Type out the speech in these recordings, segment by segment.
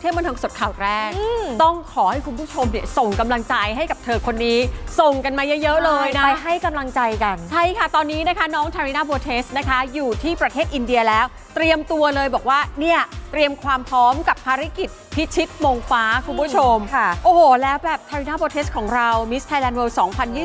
เที่ยงบันเทิงสดข่าวแรก ต้องขอให้คุณผู้ชมเนี่ยส่งกำลังใจให้กับเธอคนนี้ ส่งกันมาเยอะ ๆ เลยนะ ไปให้กำลังใจกัน ใช่ค่ะ ตอนนี้นะคะน้องทารินาโบเทสนะคะ อยู่ที่ประเทศอินเดียแล้ว เตรียมตัวเลยบอกว่าเนี่ย เตรียมความพร้อมกับภารกิจพิชิตมงฟ้าคุณผู้ชมค่ะ โอ้โห แล้วแบบทารินาโบเทสของเรา Miss Thailand World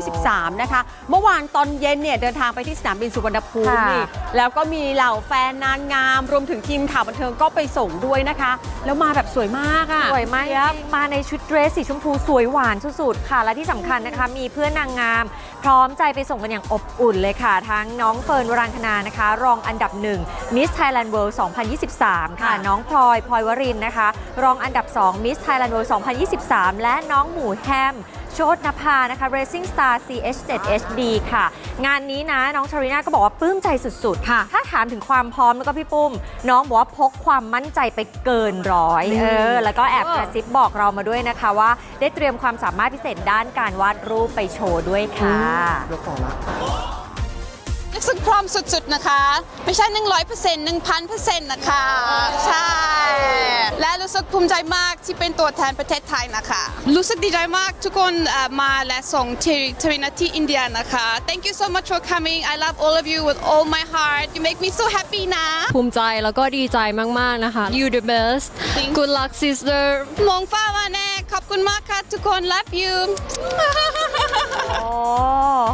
2023 นะคะ เมื่อวานตอนเย็นเนี่ยเดินทางไปที่สนามบินสุวรรณภูมิค่ะนี่แล้วก็มีเหล่าแฟนนางงาม รวมถึงทีมข่าวบันเทิงก็ไปส่งด้วยนะคะ แล้วมาแบบสวยมากอะ สวยมากมาในชุดเดรสสีชมพูสวยหวานสุดๆค่ะ และที่สำคัญนะคะ มีเพื่อนนางงาม พร้อมใจไปส่งกันอย่างอบอุ่นเลยค่ะ ทั้งน้องเฟิร์นวรังคณานะคะ รองอันดับหนึ่ง Miss Thailand World 2023 ค่ะ ค่ะ น้องพลอยพลอยวรินทร์นะคะ รองอันดับ2 Miss Thailand World 2023 และน้องหมูแฮมโชตนภานะคะ Racing Star CH7 HD ค่ะ งานนี้นะน้องชาริน่าก็บอกว่าปลื้มใจสุด ๆ ค่ะ ถ้าถามถึงความพร้อมแล้วก็พี่ปุ้ม น้องบอกว่าพกความมั่นใจไปเกินร้อยนี่เออแล้วก็แอบเออกระซิบบอกเรามาด้วยนะคะว่า ได้เตรียมความสามารถพิเศษด้านการวาดรูปไปโชว์ด้วยค่ะรู้สึกพร้อมสุด ๆ นะคะ ไม่ใช่100% 1,000%นะคะ ใช่และ รู้สึกภูมิใจมากที่เป็นตัวแทนประเทศไทยนะคะ รู้สึกดีใจมากทุกคนเอ่อมาและส่งทีทรินาที่อินเดียนะคะ Thank you so much for coming I love all of you with all my heart you make me so happy นะ ภูมิใจแล้วก็ดีใจมาก ๆ นะคะ you the best Thank good luck sister มงฟ้ามาแน่ขอบคุณมากค่ะทุกคน love you โอ้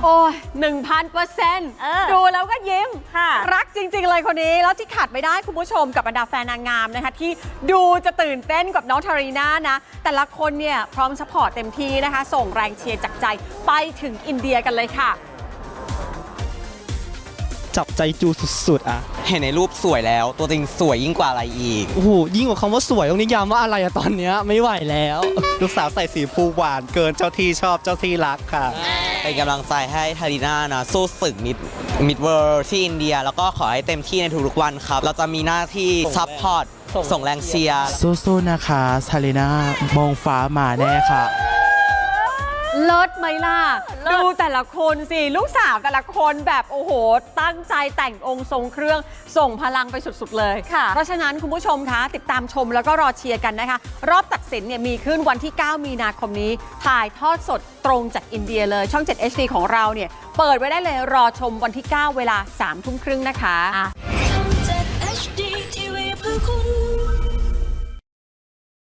โอ้ยหนึ่งพันเปอร์เซ็นต์เออดูแล้วก็ยิ้มค่ะรักจริง ๆ เลยคนนี้ แล้วที่ขาดไม่ได้คุณผู้ชมกับบรรดาแฟนนางงามนะคะ ที่ดูจะตื่นเต้นกับน้องทารีน่านะ แต่ละคนเนี่ย พร้อมสปอร์ตเต็มที่นะคะ ส่งแรงเชียร์จากใจไปถึงอินเดียกันเลยค่ะ จับใจจูสุดๆอะเห็นในรูปสวยแล้ว ตัวจริงสวยยิ่งกว่าอะไรอีก โอ้โหยิ่งกว่าคำว่าสวยตรงนี้ยามว่าอะไรอะตอนเนี้ยไม่ไหวแล้ว ลูกสาวใส่สีฟูหวานเกินเจ้าที่ชอบเจ้าที่รักค่ะ เป็นกำลังใจให้ทาริน่านะสู้ศึกมิดมิดเวิร์ที่อินเดีย แล้วก็ขอให้เต็มที่ในทุกๆวันครับ เราจะมีหน้าที่ซัพพอร์ตส่งแรงเชียร์ สู้ๆนะคะซาเลน่ามองฟ้ามาแน่ค่ะ เลิศไหมล่ะดูแต่ละคนสิ ลูกสาวแต่ละคนแบบโอ้โห ตั้งใจแต่งองค์ทรงเครื่องส่งพลังไปสุดๆเลย ค่ะ เพราะฉะนั้นคุณผู้ชมคะ ติดตามชมแล้วก็รอเชียร์กันนะคะ รอบตัดสินเนี่ยมีขึ้นวันที่ 9 มีนาคมนี้ ถ่ายทอดสดตรงจากอินเดียเลย ช่อง 7 HD ของเราเนี่ย เปิดไว้ได้เลยรอชมวันที่ 9 เวลา3ทุ่มครึ่งนะคะ